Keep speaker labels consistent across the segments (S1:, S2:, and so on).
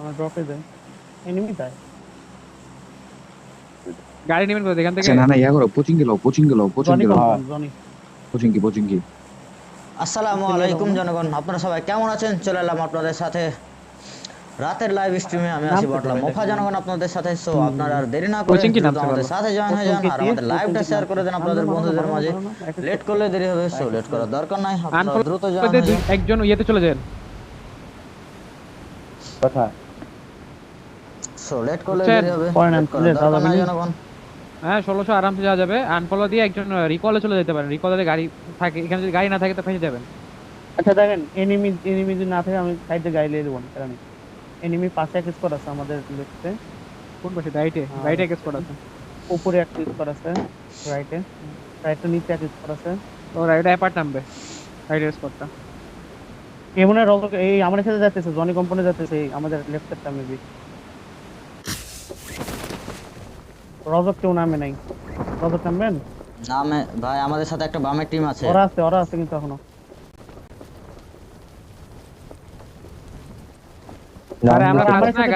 S1: আমার ড্রপে দেয়। এনিমি তাই
S2: গাড়ি নেবেন কোথায়? এখান থেকে?
S3: আচ্ছা না না ইয়া করো কোচিং গেলো কোচিং গেলো কোচিং গেলো। কোচিং কি কোচিং কি
S4: আসসালামু আলাইকুম জনগণ আপনারা সবাই কেমন আছেন? চলে এলাম আপনাদের সাথে। রাতের লাইভ স্ট্রিমে আমি আসি
S1: পারে,
S4: মোফা জনগণ আপনাদের সাথে সো আপনারা আর দেরি না করে আমাদের সাথে জয়েন হয়ে যান আর আমাদের লাইভটা শেয়ার করে দেন আপনাদের বন্ধুদের মাঝে। লেট করলে দেরি হবে সো লেট করার দরকার নাই। আপনারা দ্রুত জয়েন হয়ে যান।
S2: একজন ইয়েতে চলে যান।
S5: কথা
S4: লেট করলে দেরি হবে
S2: হ্যাঁ আরামসে যাওয়া যাবে। আনফলো দিয়ে একজন রিকলে চলে যেতে পারেন। রিকলে গাড়ি থাকে এখানে যদি গাড়ি না থাকে তো ফেসে যাবেন।
S1: আচ্ছা দেখেন এনিমি এনিমি যদি না থাকে আমি সাইডে গাড়ি লিয়ে দেবো কারণ এনিমি পাশে এক স্কোর আছে আমাদের লেফটে
S2: কোন পাশে? রাইটে। রাইটে করা আছে।
S1: উপরে একটা স্কোর আছে রাইটে রাইটে নিচে এক স্কোর আছে।
S2: তো রাইটে অ্যাপার্ট নামবে। রাইটের
S1: এমনে রগ এই আমাদের সাথে যাচ্ছে জনি কোম্পানি যাচ্ছে আমাদের লেফটেরটা মেবি রজক কেউ নামে নাই। রজক নামবেন?
S4: নামে ভাই আমাদের সাথে একটা বামের টিম আছে।
S1: ওরা আছে ওরা আছে কিন্তু এখনও।
S2: আরে আমরা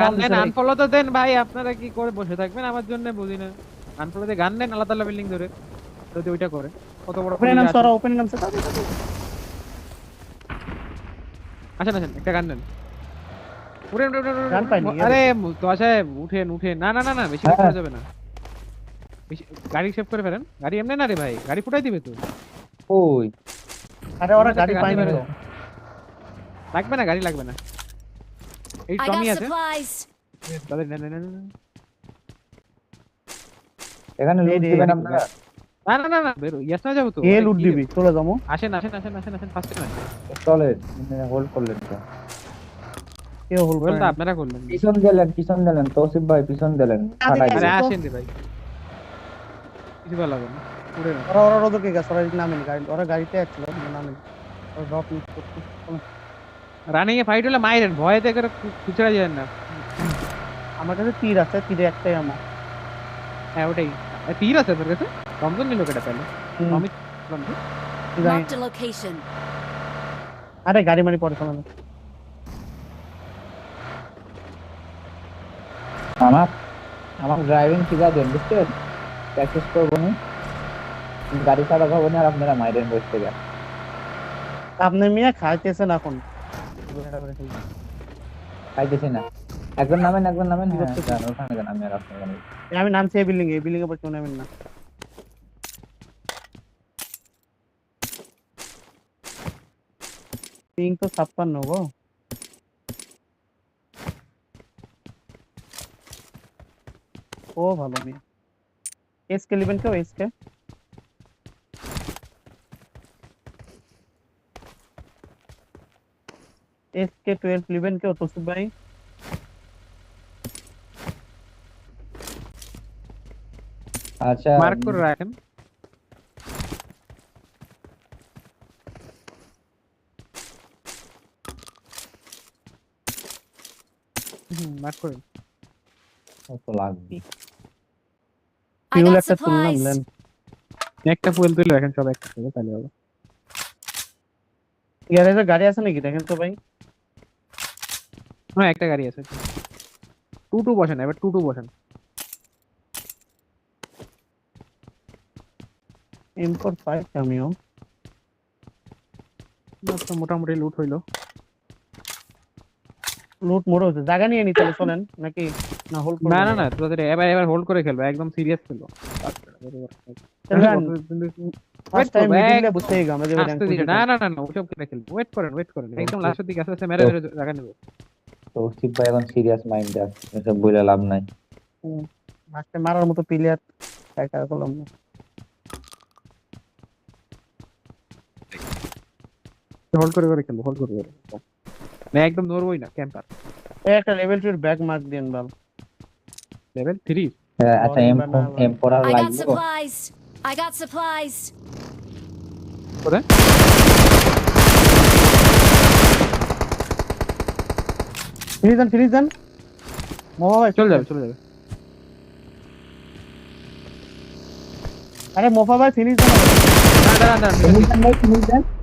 S2: গান দেন আনফলো তো দেন ভাই আপনারা কি করে বসে থাকবেন? আমার জন্য বুঝি না। আনফলো দিয়ে গান দেন আলাদা আলাদা বিল্ডিং ধরে। যদি ওইটা করে কত বড়
S1: ওপেনে নামছে ওরা ওপেনে নামছে
S2: আসেন আসেন একটা গান দেন। উঠেন উঠেন, উঠেন,
S1: গান পাইনি,
S2: আরে তো সাহেব উঠেন উঠেন। না না না না বেশি করা যাবে না। গাড়ি সেভ করে ফেলেন। গাড়ি এমনি না রে ভাই গাড়ি ফুটাই দিবে তো
S5: ওই।
S1: আরে ওরা গাড়ি পায়নি তো।
S2: লাগবে না গাড়ি লাগবে না। এই টমি আছে. তাদের না না না না না।
S5: এখানে লুট দিবেন আপনারা?
S2: না না না না বেরো। ইয়াস না যাব তো।
S1: এ লুট দিবি? চলে যাব।
S2: আসেন আসেন আসেন আসেন আসেন ফার্স্ট টাইম
S5: চলে হোল্ড করলেন তো।
S1: কেউ হল
S2: বল তো আপনারা করলেন।
S5: পিছন দিলেন পিছন দিলেন তৌসিফ ভাই পিছন দিলেন
S2: আরে আসেন রে ভাই। কিছু ভালো লাগবে না। উড়ে না।
S1: ওরা ওরা রোদকে গেছে ওরা নামেনি গাড়ি ওরা গাড়িতে আসছিল নামেনি ওরা ড্রপ মিস করতে
S2: রানিং এ ফাইট হলে মাইরেন ভয়েতে করে খুচরা যায় না।
S1: আমার কাছে তীর আছে তীরে একটাই আমার।
S2: হ্যাঁ ওটাই। তীর আছে তোর কাছে? রমজান নিল কেটা পেলে অমিত রমজান.
S1: আরে গাড়ি মারি পরে না
S5: আমার আমার ড্রাইভিং শিখা দেন বুঝছেন প্র্যাকটিস করব নি। গাড়ি চালা খাব না আর আপনারা মাইরেন বসে থেকে
S1: আপনি মিয়া খাইতেছেন এখন।
S5: খাইতেছি না। একজন নামেন একজন নামেন হ্যাঁ ওখানে যান আমি আর আপনার
S1: আমি নামছি এই বিল্ডিং এ বিল্ডিং পর কেউ নামেন না। পিং তো ছাপ্পান্ন গো। ও ভালো মেয়ে। এসকে লিবেন কেউ এসকে এসকে টুয়েলভ লিবেন কেউ তসুফ ভাই
S5: আচ্ছা
S2: মার্ক করে রাখেন মার্ক করে
S5: তো লাগবে
S6: I
S1: ফিউল একটা তুললাম. লেন
S2: একটা ফুয়েল তুলে রাখেন সব একটা করে তাহলে হবে।
S1: গ্যারেজে গাড়ি আছে নাকি? দেখেন তো ভাই।
S2: হ্যাঁ একটা গাড়ি আছে। টু টু বসেন এবার টু টু বসেন।
S1: এম ফোর ফাইভ আমিও
S2: মোটামুটি লুট হইল।
S1: লুট মোড় হচ্ছে। জায়গা নিয়ে নি তাহলে চলেন নাকি না হোল্ড
S2: না না না তোদের এবার এবার হোল্ড করে খেলবে একদম সিরিয়াস
S1: যে
S2: না না না না ওসব খেলে খেলব। ওয়েট করেন ওয়েট করেন একদম লাস্টের দিকে আস্তে আস্তে মেরে মেরে জায়গা নেব।
S5: তৌসিফ ভাই এখন সিরিয়াস মাইন্ড আছে এসব বলে লাভ নাই।
S1: ফার্স্টে মারার মতো প্লেয়ার একা করলাম না।
S2: হোল্ড করে করে খেলব হোল্ড করে করে না একদম নড়বই না ক্যাম্পার
S1: এই একটা লেভেল 2 এর ব্যাক মার্ক দেন বাল
S2: লেভেল 3
S5: হ্যাঁ, আচ্ছা এম
S1: না, না, না।
S5: এম পড়ার
S6: I got
S5: লাগবে
S6: supplies. I got supplies.
S2: কোথায়
S1: ফিনিশ দেন ফিনিশ দেন মোবা ভাই
S2: চলে যাবে চলে যাবে
S1: আরে মোফা ভাই ফিনিশ দেন
S2: না দাঁড়ান দাঁড়ান ঠিক আছে।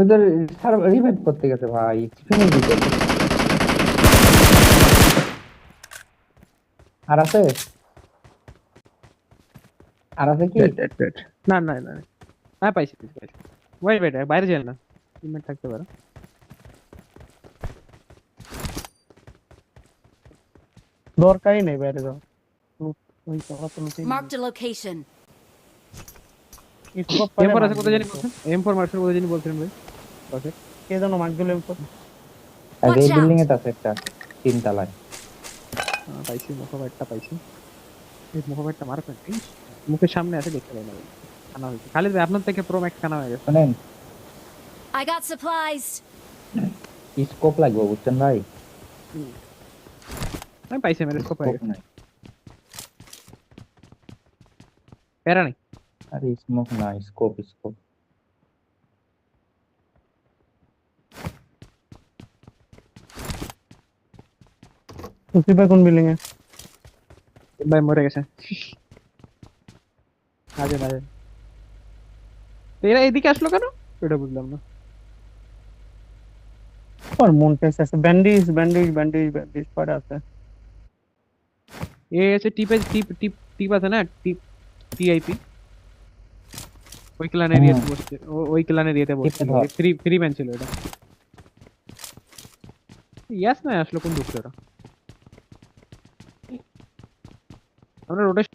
S5: ওদের রিভাইভ করতে গেছে ভাই ফিনিশ দিতে আর আছে? আর আছে কি?
S2: না না না হ্যাঁ পাইছি পাইছি পাইছি। ওয়েট ওয়েট বাইরে যান না। টিমমেট থাকতে পারে।
S1: দরকারই নেই বাইরে যাও ওই টাকা তো লুটেই
S6: Marked a location.
S1: নিবে। Scope
S2: এম
S1: পাইলে
S2: আছে কোথায় জানি
S1: তো।
S2: বলছেন? এম ফোর মার্কসের কোথায় জানি বলছিলেন ভাই। ওকে
S1: কে
S5: আর এই
S6: Watch out!
S5: বিল্ডিং এ আছে একটা তিন তলায়।
S2: পাইছি মুখোপাইটটা পাইছি। এই মুখোপাইটটা মারবেন ইস, মুখের সামনে আছে দেখতে পাই না। খানা হয়েছে। খালিদ ভাই আপনার থেকে প্রো ম্যাক্স খানা হয়ে গেছে।
S5: শোনেন।
S6: I got supplies.
S5: স্কোপ লাগবে বুঝছেন ভাই?
S2: আমি পাইছি মেরে স্কোপ হয়ে গেছে।
S5: নাই।
S2: প্যারা নেই।
S5: আরে স্মোক না স্কোপ স্কোপ
S1: সুসি ভাই কোন বিল্ডিং এ?
S2: ভাই মরে গেছে। আজে তো এরা এদিকে আসলো কেন? এটা বুঝলাম না।
S1: আর মন টেস আছে। ব্যান্ডেজ ব্যান্ডেজ ব্যান্ডেজ ব্যান্ডেজ পড়ে আছে।
S2: এ আছে টিপে টিপ টিপ টিপ আছে না? টিপ টিআইপি ওই ক্লান এরিয়াতে বসছে। ওই ক্লান এরিয়াতে বসছে। ফ্রি ফ্রি ম্যান ছিল এটা। ইয়াস না আসলো কোন ঢুকছে ওরা? আমরা রোটেশন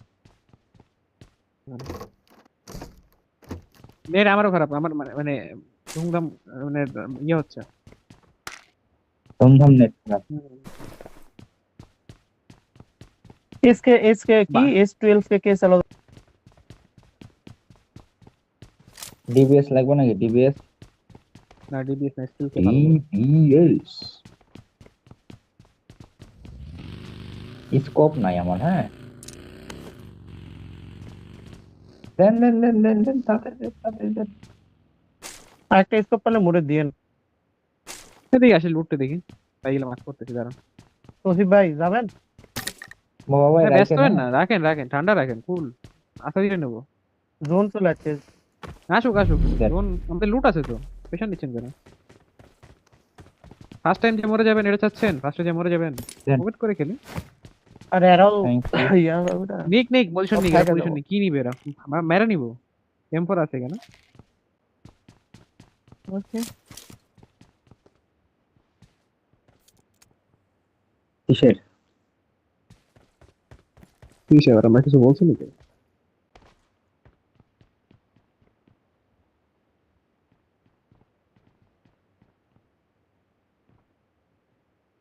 S2: নেট আমারও খারাপ আমার মানে মানে ধুমধাম মানে ইয়ে হচ্ছে।
S5: ধুমধাম নেট খারাপ
S1: এসকে এসকে কি
S2: বাহ।
S1: এস টুয়েলভ কে কে চালাও?
S5: ডিবিএস লাগবে নাকি? ডিবিএস
S2: না ডিবিএস না স্কিল
S5: ডিবিএস স্কোপ নাই আমার হ্যাঁ? দেন দেন দেন দেন দেন তাড়াতাড়ি দেন, তাড়াতাড়ি দেন।
S1: আরেকটা স্কোপ পেলে মোড়ে দিয়েন
S2: দেখি আসলে লুটতে দেখি। তাই গেলে মাছ করতেছি দাঁড়ান
S1: তসিফ ভাই যাবেন?
S5: ভাই
S2: ব্যস্ত হবেন
S5: হ্যাঁ।
S2: না রাখেন রাখেন ঠান্ডা রাখেন কুল আশা দিয়ে নেব।
S1: জোন চলে আসছে।
S2: আসুক আসুক। লোন আমাদের লুট আছে তো পেশেন্ট নিচ্ছেন কেন? ফার্স্ট টাইম যে মরে যাবেন এটা চাচ্ছেন? ফার্স্টে যে মরে যাবেন?
S5: দেন।
S2: ওয়েট করে খেলি।
S1: আর এরাও
S5: Thank you.
S1: ইয়া ওটা
S2: নিক নিক পজিশন
S1: সব
S2: নিক
S1: খাইতে
S2: পজিশন
S1: দেবো।
S2: নিক কি নিবে এরা আমরা মেরে নিব টেম্পর আছে কেন
S1: ওকে
S5: কিসের
S2: কিসে এবার আমরা কিছু বলছি নাকি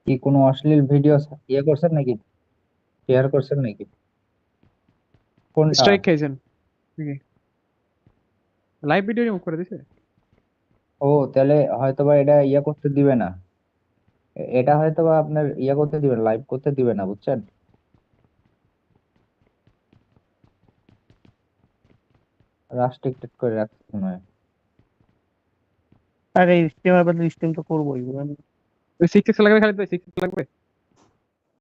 S5: কি কোনো অশ্লীল ভিডিও ইয়ে করছেন নাকি শেয়ার করছেন নাকি? কোনটা?
S2: স্ট্রাইক খাইছেন লাইভ ভিডিও রিমুভ করে দিছে?
S5: ও তাহলে হয়তোবা এটা ইয়া করতে দিবে না। এটা হয়তোবা আপনার ইয়া করতে দিবে লাইভ করতে দিবে না বুঝছেন? রাস্ট্রিক্টেড করে রাখছে মনে হয়।
S1: আরে স্টিমের বদলে স্টিম তো করবোই
S2: ওই সিক্স লাগবে খালি তো সিক্স লাগবে?